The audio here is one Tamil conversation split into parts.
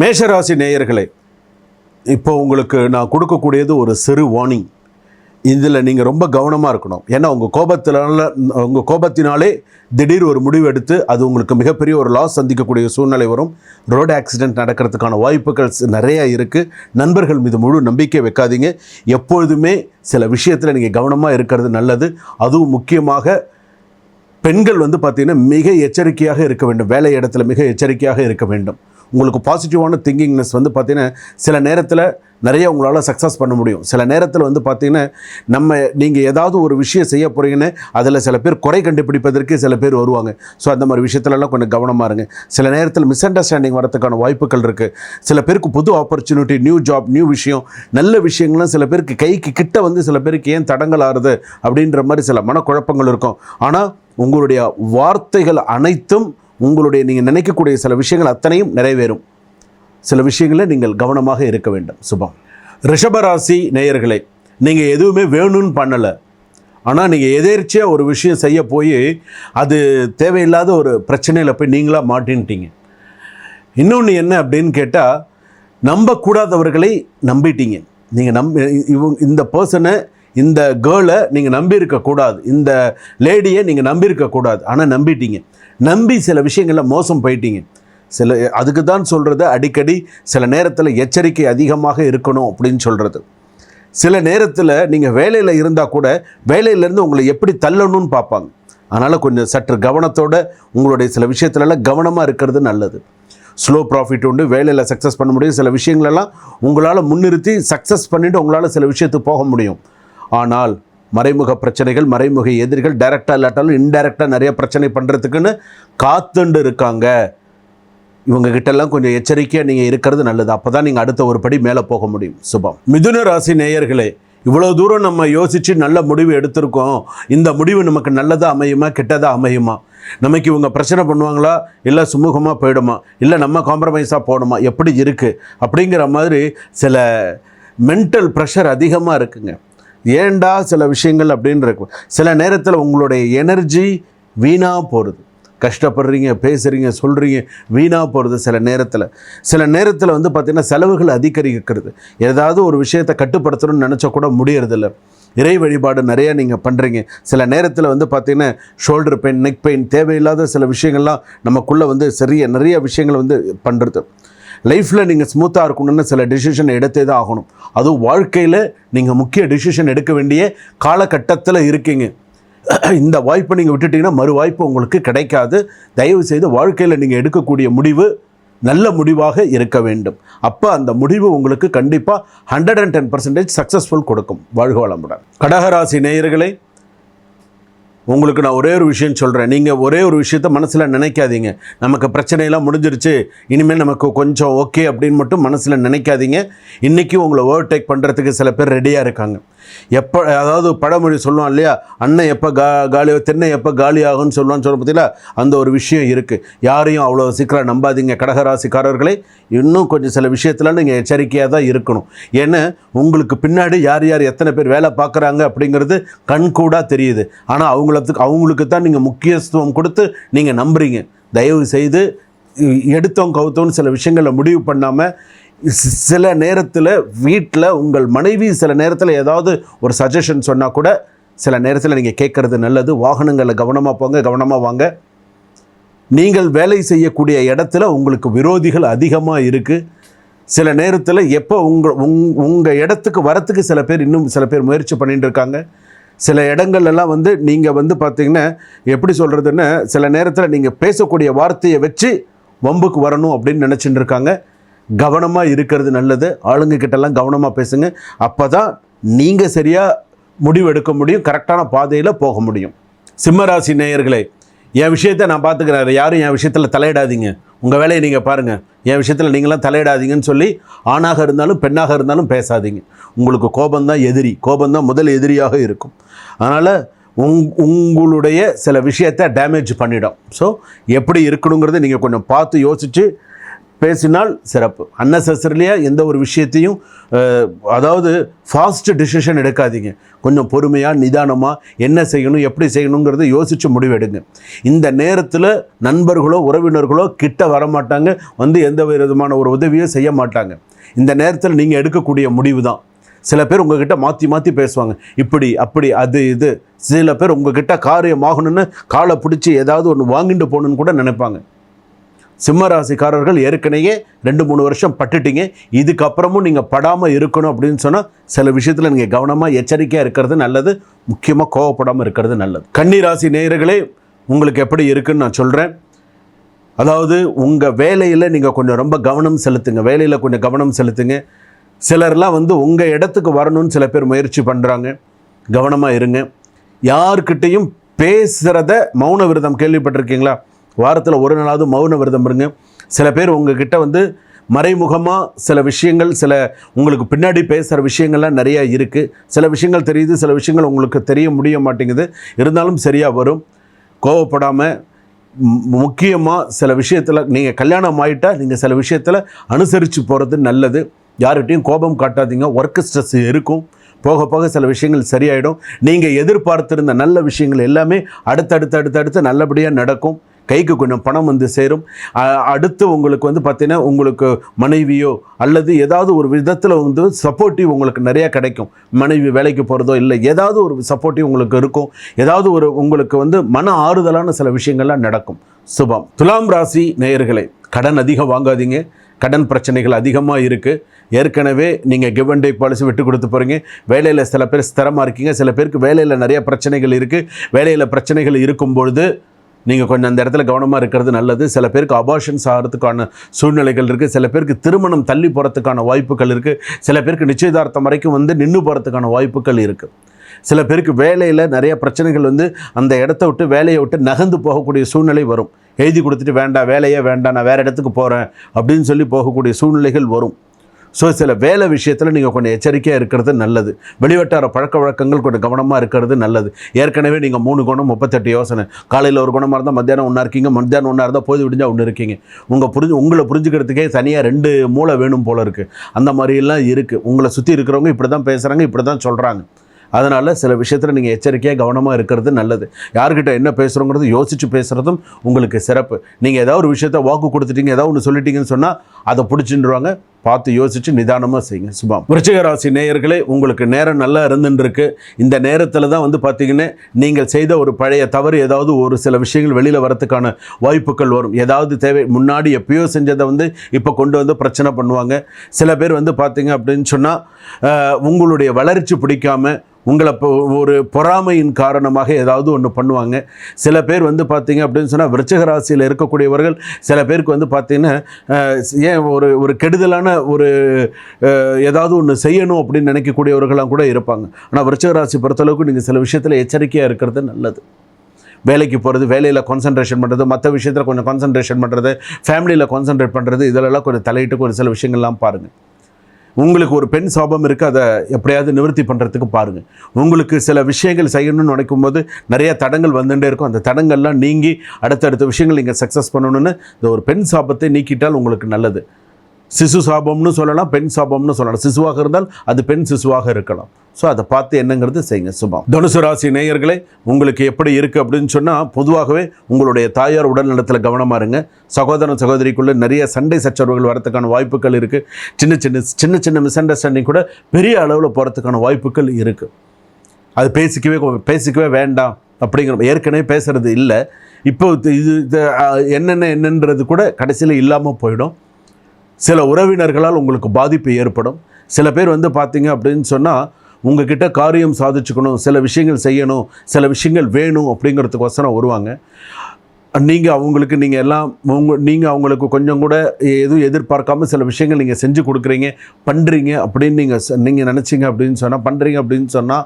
மேஷராசி நேயர்களே இப்போ உங்களுக்கு நான் கொடுக்கக்கூடியது ஒரு சிறு வார்னிங் இதில் நீங்கள் ரொம்ப கவனமாக இருக்கணும். ஏன்னா உங்கள் கோபத்தினால உங்கள் கோபத்தினாலே திடீர் ஒரு முடிவு எடுத்து அது உங்களுக்கு மிகப்பெரிய ஒரு லாஸ் சந்திக்கக்கூடிய சூழ்நிலை வரும். ரோடு ஆக்சிடென்ட் நடக்கிறதுக்கான வாய்ப்புகள் நிறையா நிறைய இருக்குது நண்பர்கள் மீது முழு நம்பிக்கை வைக்காதீங்க. எப்பொழுதுமே சில விஷயத்தில் நீங்கள் கவனமாக இருக்கிறது நல்லது. அதுவும் முக்கியமாக பெண்கள் வந்து பார்த்தீங்கன்னா மிக எச்சரிக்கையாக இருக்க வேண்டும். வேலை இடத்துல மிக எச்சரிக்கையாக இருக்க வேண்டும். உங்களுக்கு பாசிட்டிவான திங்கிங்னஸ் வந்து பார்த்தீங்கன்னா சில நேரத்தில் நிறைய உங்களால் சக்ஸஸ் பண்ண முடியும். சில நேரத்தில் வந்து பார்த்தீங்கன்னா நம்ம நீங்கள் ஏதாவது ஒரு விஷயம் செய்ய போகிறீங்கன்னு அதில் சில பேர் குறை கண்டுபிடிப்பதற்கு சில பேர் வருவாங்க. ஸோ அந்த மாதிரி விஷயத்துலலாம் கொஞ்சம் கவனமாக இருங்க. சில நேரத்தில் மிஸ் அண்டர்ஸ்டாண்டிங் வரதுக்கான வாய்ப்புகள் இருக்குது சில பேருக்கு புது ஆப்பர்ச்சுனிட்டி நியூ ஜாப் நியூ விஷயம் நல்ல விஷயங்கள்லாம் சில பேருக்கு கைக்கு கிட்ட வந்து சில பேருக்கு ஏன் தடங்கள் ஆறுது அப்படின்ற மாதிரி சில மனக்குழப்பங்கள் இருக்கும். ஆனால் உங்களுடைய வார்த்தைகள் அனைத்தும் உங்களுடைய நீங்கள் நினைக்கக்கூடிய சில விஷயங்கள் அத்தனையும் நிறைவேறும். சில விஷயங்களில் நீங்கள் கவனமாக இருக்க வேண்டும். சுபம். ரிஷபராசி நேயர்களே நீங்கள் எதுவுமே வேணும்னு பண்ணலை. ஆனால் நீங்கள் எதேர்ச்சியாக ஒரு விஷயம் செய்ய போய் அது தேவையில்லாத ஒரு பிரச்சனையில் போய் நீங்களாக மாட்டின்ட்டீங்க. இன்னொன்று என்ன அப்படின்னு கேட்டால் நம்பக்கூடாதவர்களை நம்பிட்டீங்க. நீங்கள் நம்ப இவங்க இந்த பர்சனை இந்த கேர்ளை நீங்கள் நம்பியிருக்கக்கூடாது. இந்த லேடியை நீங்கள் நம்பியிருக்கக்கூடாது. ஆனால் நம்பிட்டீங்க. நம்பி சில விஷயங்களில் மோசம் போயிட்டீங்க. சில அதுக்கு தான் சொல்கிறது அடிக்கடி சில நேரத்தில் எச்சரிக்கை அதிகமாக இருக்கணும் அப்படின்னு சொல்கிறது சில நேரத்தில் நீங்கள் வேலையில் இருந்தால் கூட வேலையிலேருந்து உங்களை எப்படி தள்ளணும்னு பார்ப்பாங்க. அதனால் கொஞ்சம் சற்று கவனத்தோட உங்களுடைய சில விஷயத்துலலாம் கவனமாக இருக்கிறது நல்லது. ஸ்லோ ப்ராஃபிட் உண்டு வேலையில் சக்ஸஸ் பண்ண முடியும். சில விஷயங்களெல்லாம் உங்களால் முன்னிறுத்தி சக்ஸஸ் பண்ணிவிட்டு உங்களால் சில விஷயத்துக்கு போக முடியும். ஆனால் மறைமுக பிரச்சனைகள் மறைமுக எதிரிகள் டைரெக்டாக இல்லாட்டாலும் இன்டைரக்டாக நிறைய பிரச்சனை பண்ணுறதுக்குன்னு காத்துண்டு இருக்காங்க. இவங்க கிட்டெல்லாம் கொஞ்சம் எச்சரிக்கையாக நீங்கள் இருக்கிறது நல்லது. அப்போ தான் நீங்கள் அடுத்த ஒரு படி மேலே போக முடியும். சுபம். மிதுன ராசி நேயர்களே இவ்வளோ தூரம் நம்ம யோசித்து நல்ல முடிவு எடுத்திருக்கோம். இந்த முடிவு நமக்கு நல்லதாக அமையுமா கெட்டதாக அமையுமா? நமக்கு இவங்க பிரச்சனை பண்ணுவாங்களா? இல்லை சுமூகமாக போயிடுமா? இல்லை நம்ம காம்ப்ரமைஸாக போகணுமா எப்படி இருக்குது அப்படிங்கிற மாதிரி சில மென்டல் ப்ரெஷர் அதிகமாக இருக்குங்க. ஏண்டா சில விஷயங்கள் அப்படின்னு இருக்கும் சில நேரத்தில் உங்களுடைய எனர்ஜி வீணாக போகிறது கஷ்டப்படுறீங்க பேசுகிறீங்க சொல்கிறீங்க வீணாக போகிறது சில நேரத்தில். சில நேரத்தில் வந்து பார்த்திங்கன்னா செலவுகள் அதிகரிக்கிறது. ஏதாவது ஒரு விஷயத்தை கட்டுப்படுத்தணும்னு நினச்சா கூட முடியறதில்ல. இறை வழிபாடு நிறையா நீங்கள் பண்ணுறீங்க சில நேரத்தில் வந்து பார்த்திங்கன்னா ஷோல்டர் பெயின் நெக் பெயின் தேவையில்லாத சில விஷயங்கள்லாம் நமக்குள்ளே வந்து சரிய நிறைய விஷயங்கள் வந்து பண்ணுறது லைஃப்பில் நீங்கள் ஸ்மூத்தாக இருக்கணும்னு சில டிசிஷன் எடுத்தே தான் ஆகணும். அதுவும் வாழ்க்கையில் நீங்கள் முக்கிய டிசிஷன் எடுக்க வேண்டிய காலகட்டத்தில் இருக்கீங்க. இந்த வாய்ப்பை நீங்கள் விட்டுட்டிங்கன்னா மறு வாய்ப்பு உங்களுக்கு கிடைக்காது. தயவு செய்து வாழ்க்கையில் நீங்கள் எடுக்கக்கூடிய முடிவு நல்ல முடிவாக இருக்க வேண்டும். அப்போ அந்த முடிவு உங்களுக்கு கண்டிப்பாக hundred and ten percentage successful கொடுக்கும். வாழ்க வளமுடன். கடகராசி நேயர்களை உங்களுக்கு நான் ஒரே ஒரு விஷயம் சொல்கிறேன் நீங்கள் ஒரே ஒரு விஷயத்த மனசில் நினைக்காதீங்க. நமக்கு பிரச்சனையெல்லாம் முடிஞ்சிருச்சு. இனிமேல் நமக்கு கொஞ்சம் ஓகே அப்படின்னு மட்டும் மனசில் நினைக்காதீங்க. இன்றைக்கி உங்களை ஓவர்டேக் பண்ணுறதுக்கு சில பேர் ரெடியாக இருக்காங்க. எப்போ அதாவது பழமொழி சொல்லுவான் இல்லையா? அண்ணன் எப்போ கா காலியாக தென்னை எப்போ காலி ஆகும்னு சொல்லுவான்னு சொல்ல பார்த்தீங்களா அந்த ஒரு விஷயம் இருக்குது யாரையும் அவ்வளோ சீக்கிரம் நம்பாதீங்க கடகராசிக்காரர்களை. இன்னும் கொஞ்சம் சில விஷயத்தில் நீங்கள் எச்சரிக்கையாக தான் இருக்கணும். ஏன்னா உங்களுக்கு பின்னாடி யார் யார் எத்தனை பேர் வேலை பார்க்குறாங்க அப்படிங்கிறது கண்கூடாக தெரியுது. ஆனால் அவங்களுக்கு அவங்களுக்கு தான் நீங்கள் முக்கியத்துவம் கொடுத்து நீங்கள் நம்புறீங்க. தயவு செய்து எடுத்தோம் கவுத்தோன்னு சில விஷயங்களை முடிவு பண்ணாமல் சில நேரத்தில் வீட்டில் உங்கள் மனைவி சில நேரத்தில் ஏதாவது ஒரு சஜஷன் சொன்னால் கூட சில நேரத்தில் நீங்கள் கேட்குறது நல்லது. வாகனங்களில் கவனமாக போங்க கவனமாக வாங்க. நீங்கள் வேலை செய்யக்கூடிய இடத்துல உங்களுக்கு விரோதிகள் அதிகமாக இருக்குது சில நேரத்தில் எப்போ உங்கள் உங் உங்கள் இடத்துக்கு வரத்துக்கு சில பேர் இன்னும் சில பேர் முயற்சி பண்ணிகிட்டு இருக்காங்க. சில இடங்கள்லாம் வந்து நீங்கள் வந்து பார்த்தீங்கன்னா எப்படி சொல்கிறதுன்னு சில நேரத்தில் நீங்கள் பேசக்கூடிய வார்த்தையை வச்சு வம்புக்கு வரணும் அப்படின்னு நினச்சிட்டு இருக்காங்க. கவனமாக இருக்கிறது நல்லது. ஆளுங்கக்கிட்டெல்லாம் கவனமாக பேசுங்க. அப்போ தான் நீங்கள் சரியாக முடிவெடுக்க முடியும். கரெக்டான பாதையில் போக முடியும். சிம்மராசி நேயர்களே என் விஷயத்தை நான் பார்த்துக்கிறேன் யாரும் என் விஷயத்தில் தலையிடாதீங்க. உங்கள் வேலையை நீங்கள் பாருங்கள் என் விஷயத்தில் நீங்களாம் தலையிடாதீங்கன்னு சொல்லி ஆணாக இருந்தாலும் பெண்ணாக இருந்தாலும் பேசாதீங்க. உங்களுக்கு கோபந்தான் எதிரி. கோபந்தான் முதல் எதிரியாக இருக்கும். அதனால் உங் உங்களுடைய சில விஷயத்தை டேமேஜ் பண்ணிடும். ஸோ எப்படி இருக்கணுங்கிறத நீங்கள் கொஞ்சம் பார்த்து யோசித்து பேசினால் சிறப்பு. அன்னெசரிலியாக எந்த ஒரு விஷயத்தையும் அதாவது ஃபாஸ்ட் டிசிஷன் எடுக்காதீங்க. கொஞ்சம் பொறுமையாக நிதானமாக என்ன செய்யணும் எப்படி செய்யணுங்கிறத யோசித்து முடிவெடுங்க. இந்த நேரத்தில் நண்பர்களோ உறவினர்களோ கிட்ட வரமாட்டாங்க. வந்து எந்த விதமான ஒரு உதவியோ செய்ய மாட்டாங்க. இந்த நேரத்தில் நீங்கள் எடுக்கக்கூடிய முடிவு தான் சில பேர் உங்ககிட்ட மாற்றி மாற்றி பேசுவாங்க. இப்படி அப்படி அது இது. சில பேர் உங்ககிட்ட காரியமாகணும்னு காலை பிடிச்சி ஏதாவது ஒன்று வாங்கிட்டு போகணுன்னு கூட நினைப்பாங்க. சிம்மராசிக்காரர்கள் ஏற்கனவே ரெண்டு மூணு வருஷம் பட்டுட்டீங்க. இதுக்கப்புறமும் நீங்கள் படாமல் இருக்கணும் அப்படின்னு சொன்னால் சில விஷயத்தில் நீங்கள் கவனமாக எச்சரிக்கையாக இருக்கிறது நல்லது. முக்கியமாக கோவப்படாமல் இருக்கிறது நல்லது. கன்னிராசி நேயர்களே உங்களுக்கு எப்படி இருக்குன்னு நான் சொல்கிறேன் அதாவது உங்கள் வேலையில் நீங்கள் கொஞ்சம் ரொம்ப கவனம் செலுத்துங்க. வேலையில் கொஞ்சம் கவனம் செலுத்துங்க. சிலர்லாம் வந்து உங்கள் இடத்துக்கு வரணும்னு சில பேர் முயற்சி பண்ணுறாங்க கவனமாக இருங்க. யார்கிட்டையும் பேசுகிறத மௌன விரதம் கேள்விப்பட்டிருக்கீங்களா? வாரத்தில் ஒரு நாளாவது மௌன விரதம் இருங்க. சில பேர் உங்ககிட்ட வந்து மறைமுகமாக சில விஷயங்கள் சில உங்களுக்கு பின்னாடி பேசுகிற விஷயங்கள்லாம் நிறையா இருக்குது சில விஷயங்கள் தெரியுது சில விஷயங்கள் உங்களுக்கு தெரிய முடிய மாட்டேங்குது. இருந்தாலும் சரியாக வரும். கோவப்படாமல் முக்கியமாக சில விஷயத்தில் நீங்கள் கல்யாணம் ஆகிட்டா நீங்கள் சில விஷயத்தில் அனுசரித்து போகிறது நல்லது. யார்கிட்டையும் கோபம் காட்டாதீங்க. ஒர்க் ஸ்ட்ரெஸ் இருக்கும். போக போக சில விஷயங்கள் சரியாயிடும். நீங்கள் எதிர்பார்த்திருந்த நல்ல விஷயங்கள் எல்லாமே அடுத்தடுத்து அடுத்தடுத்து நல்லபடியாக நடக்கும். கைக்கு கொஞ்சம் பணம் வந்து சேரும். அடுத்து உங்களுக்கு வந்து பார்த்தீங்கன்னா உங்களுக்கு மனைவியோ அல்லது ஏதாவது ஒரு விதத்தில் வந்து சப்போர்ட்டிவ் உங்களுக்கு நிறையா கிடைக்கும். மனைவி வேலைக்கு போகிறதோ இல்லை ஏதாவது ஒரு சப்போர்ட்டிவ் உங்களுக்கு இருக்கும். ஏதாவது ஒரு உங்களுக்கு வந்து மன ஆறுதலான சில விஷயங்கள்லாம் நடக்கும். சுபம். துலாம் ராசி நேயர்களே கடன் அதிகம் வாங்காதீங்க. கடன் பிரச்சனைகள் அதிகமாக இருக்குது ஏற்கனவே நீங்கள் கிவ் அண்ட் டேக் பாலிசி விட்டு கொடுத்து போகிறீங்க வேலையில் சில பேர் ஸ்திரமாக இருக்கீங்க. சில பேருக்கு வேலையில் நிறைய பிரச்சனைகள் இருக்குது வேலையில் பிரச்சனைகள் இருக்கும் பொழுது நீங்கள் கொஞ்சம் அந்த இடத்துல கவனமாக இருக்கிறது நல்லது. சில பேருக்கு அபார்ஷன்ஸ் ஆகிறதுக்கான சூழ்நிலைகள் இருக்குது சில பேருக்கு திருமணம் தள்ளி போகிறதுக்கான வாய்ப்புகள் இருக்குது சில பேருக்கு நிச்சயதார்த்தம் வரைக்கும் வந்து நின்று போகிறதுக்கான வாய்ப்புகள் இருக்குது சில பேருக்கு வேலையில் நிறைய பிரச்சனைகள் வந்து அந்த இடத்த விட்டு வேலையை விட்டு நகர்ந்து போகக்கூடிய சூழ்நிலை வரும். எழுதி கொடுத்துட்டு வேண்டாம் வேலையே வேண்டாம் நான் வேறு இடத்துக்கு போகிறேன் அப்படின்னு சொல்லி போகக்கூடிய சூழ்நிலைகள் வரும். ஸோ சில வேலை விஷயத்தில் நீங்கள் கொஞ்சம் எச்சரிக்கையாக இருக்கிறது நல்லது. வெளிவட்டார பழக்க வழக்கங்கள் கொஞ்சம் கவனமாக இருக்கிறது நல்லது. ஏற்கனவே நீங்கள் மூணு குணம் முப்பத்தெட்டு யோசனை. காலையில் ஒரு குணமாக இருந்தால் மத்தியானம் ஒன்றா இருக்கீங்க மத்தியானம் ஒன்றா இருந்தால் போது விடிஞ்சால் ஒன்று இருக்கீங்க. உங்கள் புரிஞ்சு உங்களை புரிஞ்சுக்கிறதுக்கே தனியாக ரெண்டு மூளை வேணும் போல இருக்குது அந்த மாதிரிலாம் இருக்குது உங்களை சுற்றி இருக்கிறவங்க இப்படி தான் பேசுகிறாங்க இப்படி தான் சொல்கிறாங்க அதனால் சில விஷயத்தில் நீங்கள் எச்சரிக்கையாக கவனமாக இருக்கிறது நல்லது. யார்கிட்ட என்ன பேசுகிறோங்கிறது யோசித்து பேசுகிறதும் உங்களுக்கு சிறப்பு. நீங்கள் ஏதாவது ஒரு விஷயத்த வாக்கு கொடுத்துட்டீங்க ஏதாவது ஒன்று சொல்லிட்டீங்கன்னு சொன்னால் அதை பிடிச்சின்றுவாங்க. பார்த்து யோசித்து நிதானமாக செய்யுங்க. சுபம். விருச்சிகராசி நேயர்களே உங்களுக்கு நேரம் நல்லா இருந்துருக்கு இந்த நேரத்தில் தான் வந்து பார்த்தீங்கன்னா நீங்கள் செய்த ஒரு பழைய தவறு ஏதாவது ஒரு சில விஷயங்கள் வெளியில் வரத்துக்கான வாய்ப்புகள் வரும். ஏதாவது தேவை முன்னாடி எப்பயோ செஞ்சதை வந்து இப்போ கொண்டு வந்து பிரச்சனை பண்ணுவாங்க. சில பேர் வந்து பார்த்தீங்க அப்படின்னு சொன்னால் உங்களுடைய வளர்ச்சி பிடிக்காமல் உங்களை இப்போ ஒரு பொறாமையின் காரணமாக ஏதாவது ஒன்று பண்ணுவாங்க. சில பேர் வந்து பார்த்திங்க அப்படின்னு சொன்னால் விருச்சக ராசியில் இருக்கக்கூடியவர்கள் சில பேருக்கு வந்து பார்த்திங்கன்னா ஏன் ஒரு ஒரு கெடுதலான ஒரு ஏதாவது ஒன்று செய்யணும் அப்படின்னு நினைக்கக்கூடியவர்களாம் கூட இருப்பாங்க. ஆனால் விருச்சிக ராசி பொறுத்தளவுக்கு நீங்கள் சில விஷயத்தில் எச்சரிக்கையாக இருக்கிறது நல்லது. வேலைக்கு போகிறது வேலையில் கான்சன்ட்ரேஷன் பண்ணுறது மற்ற விஷயத்தில் கொஞ்சம் கான்சன்ட்ரேஷன் பண்ணுறது ஃபேமிலியில் கான்சன்ட்ரேட் பண்ணுறது இதிலெல்லாம் கொஞ்சம் தலையிட்டு ஒரு சில விஷயங்கள்லாம் பாருங்கள் உங்களுக்கு ஒரு பெண் சாபம் இருக்குது அதை எப்படியாவது நிவர்த்தி பண்ணுறதுக்கு பாருங்கள் உங்களுக்கு சில விஷயங்கள் செய்யணும்னு நினைக்கும் போது நிறைய தடங்கள் வந்துட்டே இருக்கும். அந்த தடங்கள்லாம் நீங்கி அடுத்தடுத்த விஷயங்கள் நீங்கள் சக்ஸஸ் பண்ணணும்னு இந்த ஒரு பெண் சாபத்தை நீக்கிட்டால் உங்களுக்கு நல்லது. சிசு சாபம்னு சொல்லலாம் பெண் சாபம்னு சொல்லலாம். சிசுவாக இருந்தால் அது பெண் சிசுவாக இருக்கலாம். ஸோ அதை பார்த்து என்னங்கிறது செய்யுங்க. சுபம் தனுசு ராசி நேயர்களே உங்களுக்கு எப்படி இருக்குது அப்படின்னு சொன்னால் பொதுவாகவே உங்களுடைய தாயார் உடல் நலத்தில் கவனமாக இருங்க. சகோதரன் சகோதரிக்குள்ளே நிறைய சண்டை சச்சரவுகள் வரத்துக்கான வாய்ப்புகள் இருக்குது சின்ன சின்ன சின்ன சின்ன மிஸ் அண்டர்ஸ்டாண்டிங் கூட பெரிய அளவில் போகிறதுக்கான வாய்ப்புகள் இருக்குது அது பேசிக்கவே பேசிக்கவே வேண்டாம் அப்படிங்கிற ஏற்கனவே பேசுறது இல்லை. இப்போ இது இது என்னென்ன என்னன்றது கூட கடைசியில் இல்லாமல் போயிடும். சில உறவினர்களால் உங்களுக்கு பாதிப்பு ஏற்படும். சில பேர் வந்து பார்த்தீங்க அப்படின்னு சொன்னால் உங்ககிட்ட காரியம் சாதிச்சுக்கணும் சில விஷயங்கள் செய்யணும் சில விஷயங்கள் வேணும் அப்படிங்கிறதுக்கோசரம் வருவாங்க. நீங்கள் அவங்களுக்கு நீங்கள் எல்லாம் உங்க நீங்கள் அவங்களுக்கு கொஞ்சம் கூட எதுவும் எதிர்பார்க்காம சில விஷயங்கள் நீங்கள் செஞ்சு கொடுக்குறீங்க பண்ணுறீங்க அப்படின்னு நீங்கள் நீங்கள் நினச்சிங்க அப்படின்னு சொன்னால் பண்ணுறீங்க அப்படின்னு சொன்னால்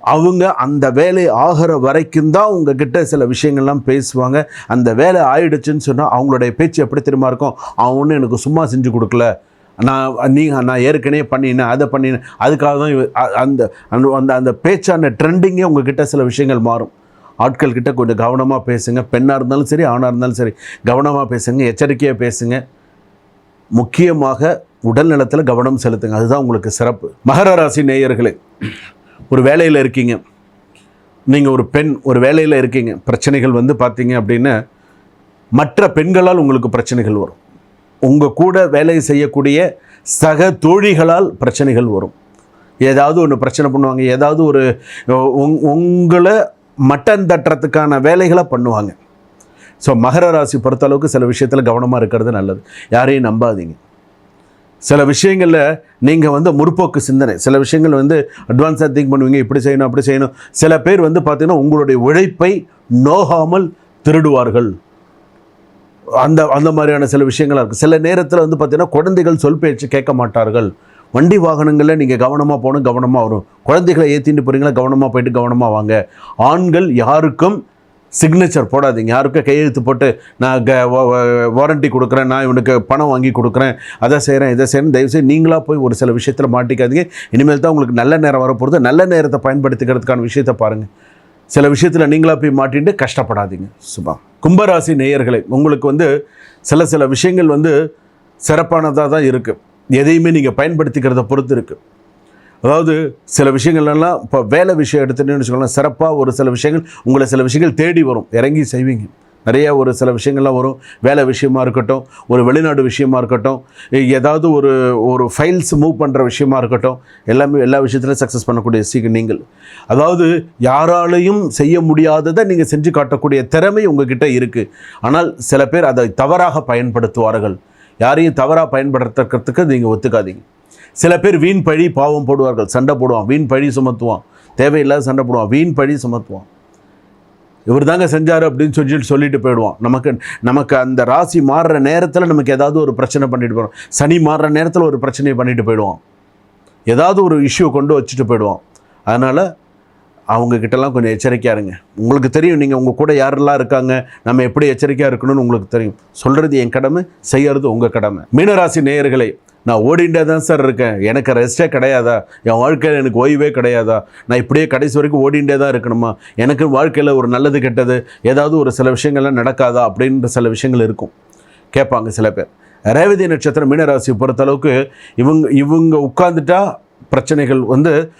அவங்க அந்த வேலை ஆகிற வரைக்கும் தான் உங்ககிட்ட சில விஷயங்கள்லாம் பேசுவாங்க. அந்த வேலை ஆயிடுச்சுன்னு சொன்னால் அவங்களுடைய பேச்சு எப்படி தெரியுமா இருக்கும்? அவன் ஒன்றும் எனக்கு சும்மா செஞ்சு கொடுக்கல. நான் நீ நான் ஏற்கனவே பண்ணினேன் அதை பண்ணினேன். அதுக்காக தான் அந்த அந்த- அந்த அந்த பேச்சான ட்ரெண்டிங்கே உங்ககிட்ட சில விஷயங்கள் மாறும். ஆட்கள் கிட்ட கொஞ்சம் கவனமாக பேசுங்க. பெண்ணாக இருந்தாலும் சரி ஆணாக இருந்தாலும் சரி கவனமாக பேசுங்க எச்சரிக்கையாக பேசுங்க. முக்கியமாக உடல் நலத்தில் கவனம் செலுத்துங்க. அதுதான் உங்களுக்கு சிறப்பு. மகர ராசி நேயர்களே ஒரு வேலையில் இருக்கீங்க. நீங்கள் ஒரு பெண் ஒரு வேலையில் இருக்கீங்க. பிரச்சனைகள் வந்து பார்த்தீங்க அப்படின்னா மற்ற பெண்களால் உங்களுக்கு பிரச்சனைகள் வரும். உங்கள் கூட வேலை செய்யக்கூடிய சக தோழிகளால் பிரச்சனைகள் வரும். ஏதாவது ஒன்று பிரச்சனை பண்ணுவாங்க. ஏதாவது ஒரு உங் உங்களை மட்டன் தட்டுறதுக்கான வேலைகளை பண்ணுவாங்க. ஸோ மகர ராசி பொறுத்தளவுக்கு சில விஷயத்தில் கவனமாக இருக்கிறது நல்லது. யாரையும் நம்பாதீங்க. சில விஷயங்களில் நீங்கள் வந்து முற்போக்கு சிந்தனை சில விஷயங்கள் வந்து அட்வான்ஸாக திங்க் பண்ணுவீங்க இப்படி செய்யணும் அப்படி செய்யணும். சில பேர் வந்து பார்த்தீங்கன்னா உங்களுடைய உழைப்பை நோகாமல் திருடுவார்கள். அந்த அந்த மாதிரியான சில விஷயங்களாக இருக்குது சில நேரத்தில் வந்து பார்த்தீங்கன்னா குழந்தைகள் சொல் பேச்சு கேட்க மாட்டார்கள். வண்டி வாகனங்களில் நீங்கள் கவனமாக போகணும் கவனமாக வரும். குழந்தைகளை ஏற்றிட்டு போகிறீங்களா கவனமாக போயிட்டு கவனமாக வாங்க. ஆண்கள் யாருக்கும் சிக்னேச்சர் போடாதீங்க. யாருக்கும் கையெழுத்து போட்டு நான் க வாரண்டி கொடுக்குறேன் நான் இவனுக்கு பணம் வாங்கி கொடுக்குறேன் அதை செய்கிறேன் இதை செய்கிறேன் தயவுசெய்து நீங்களாக போய் ஒரு சில விஷயத்தில் மாட்டிக்காதீங்க. இனிமேல் தான் உங்களுக்கு நல்ல நேரம் வரப்போகிறது நல்ல நேரத்தை பயன்படுத்திக்கிறதுக்கான விஷயத்தை பாருங்கள் சில விஷயத்தில் நீங்களாக போய் மாட்டிட்டு கஷ்டப்படாதீங்க. சுபா. கும்பராசி நேயர்களே உங்களுக்கு வந்து சில சில விஷயங்கள் வந்து சிறப்பானதாக தான் இருக்குது எதையுமே நீங்கள் பயன்படுத்திக்கிறத பொறுத்து இருக்குது அதாவது சில விஷயங்கள்லாம் இப்போ வேலை விஷயம் எடுத்துகிட்டேன்னு வச்சுக்கோங்களேன் சிறப்பாக ஒரு சில விஷயங்கள் உங்களை சில விஷயங்கள் தேடி வரும் இறங்கி செய்வீங்க. நிறைய ஒரு சில விஷயங்கள்லாம் வரும். வேலை விஷயமா இருக்கட்டும் ஒரு வெளிநாடு விஷயமா இருக்கட்டும் ஏதாவது ஒரு ஒரு ஃபைல்ஸ் மூவ் பண்ணுற விஷயமா இருக்கட்டும் எல்லாமே எல்லா விஷயத்துலையும் சக்ஸஸ் பண்ணக்கூடிய சீக்கிரம் நீங்கள். அதாவது யாராலையும் செய்ய முடியாததை நீங்கள் செஞ்சு காட்டக்கூடிய திறமை உங்ககிட்ட இருக்குது ஆனால் சில பேர் அதை தவறாக பயன்படுத்துவார்கள். யாரையும் தவறாக பயன்படுத்துறதுக்கு நீங்கள் ஒத்துக்காதீங்க. சில பேர் வீண் பழி பாவம் போடுவார்கள் சண்டை போடுவான் வீண் பழி சுமத்துவான். தேவையில்லாத சண்டை போடுவான் வீண் பழி சுமத்துவான். இவர் தாங்க செஞ்சார் அப்படின்னு சொல்லிட்டு சொல்லிட்டு போயிடுவான். நமக்கு நமக்கு அந்த ராசி மாறுற நேரத்தில் நமக்கு ஏதாவது ஒரு பிரச்சனை பண்ணிட்டு போயிடும் சனி மாறுற நேரத்தில் ஒரு பிரச்சனையை பண்ணிட்டு போயிடுவான். ஏதாவது ஒரு இஷ்யூ கொண்டு வச்சுட்டு போயிடுவான். அதனால் அவங்கக்கிட்டலாம் கொஞ்சம் எச்சரிக்கையாக இருங்க. உங்களுக்கு தெரியும் நீங்கள் உங்கள் கூட யாரெல்லாம் இருக்காங்க நம்ம எப்படி எச்சரிக்கையாக இருக்கணும்னு உங்களுக்கு தெரியும். சொல்கிறது என் கடமை செய்கிறது உங்கள் கடமை. மீனராசி நேயர்களை நான் ஓடிண்டே தான் சார் இருக்கேன். எனக்கு ரெஸ்ட்டே கிடையாதா? என் வாழ்க்கையில் எனக்கு ஓய்வே கிடையாதா? நான் இப்படியே கடைசி வரைக்கும் ஓடிண்டே தான் இருக்கணுமா? எனக்கு வாழ்க்கையில் ஒரு நல்லது கெட்டது ஏதாவது ஒரு சில விஷயங்கள்லாம் நடக்காதா? அப்படின்ற சில விஷயங்கள் இருக்கும். கேட்பாங்க சில பேர். ரேவதி நட்சத்திரம் மீனராசி பொறுத்தளவுக்கு இவங்க இவங்க உட்காந்துட்டா பிரச்சனைகள் வந்து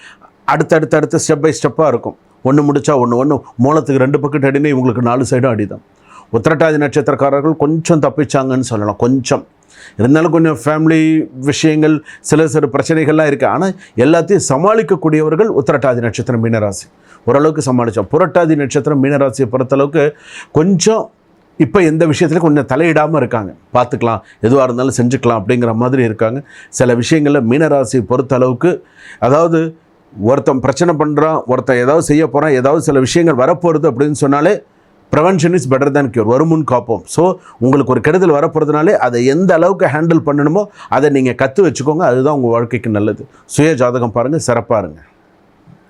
அடுத்தடுத்து அடுத்த ஸ்டெப் பை ஸ்டெப்பாக இருக்கும். ஒன்று முடித்தா ஒன்று ஒன்று மூலத்துக்கு ரெண்டு பக்கெட் அடினா இவங்களுக்கு நாலு சைடும் அடிதான். உத்திரட்டாதி நட்சத்திரக்காரர்கள் கொஞ்சம் தப்பிச்சாங்கன்னு சொல்லலாம். கொஞ்சம். இருந்தாலும் கொஞ்சம் ஃபேமிலி விஷயங்கள் சில சில பிரச்சனைகள்லாம் இருக்குது ஆனால் எல்லாத்தையும் சமாளிக்கக்கூடியவர்கள் உத்திரட்டாதி நட்சத்திரம் மீனராசி. ஓரளவுக்கு சமாளித்தோம் புரட்டாதி நட்சத்திரம் மீனராசியை பொறுத்தளவுக்கு கொஞ்சம் இப்போ எந்த விஷயத்துலையும் கொஞ்சம் தலையிடாமல் இருக்காங்க. பார்த்துக்கலாம். எதுவாக இருந்தாலும் செஞ்சுக்கலாம் அப்படிங்கிற மாதிரி இருக்காங்க. சில விஷயங்களில் மீனராசியை பொறுத்த அளவுக்கு அதாவது ஒருத்தன் பிரச்சனை பண்ணுறான் ஒருத்தன் ஏதாவது செய்ய போகிறான் ஏதாவது சில விஷயங்கள் வரப்போகிறது அப்படின்னு சொன்னாலே prevention is better than cure வருமுன் காப்போம். ஸோ உங்களுக்கு ஒரு கெடுதல் வரப்போகிறதுனாலே அதை எந்த அளவுக்கு ஹேண்டில் பண்ணணுமோ அதை நீங்கள் கற்று வச்சுக்கோங்க. அதுதான் உங்கள் வாழ்க்கைக்கு நல்லது. சுய ஜாதகம் பாருங்கள் சிறப்பாக இருங்க.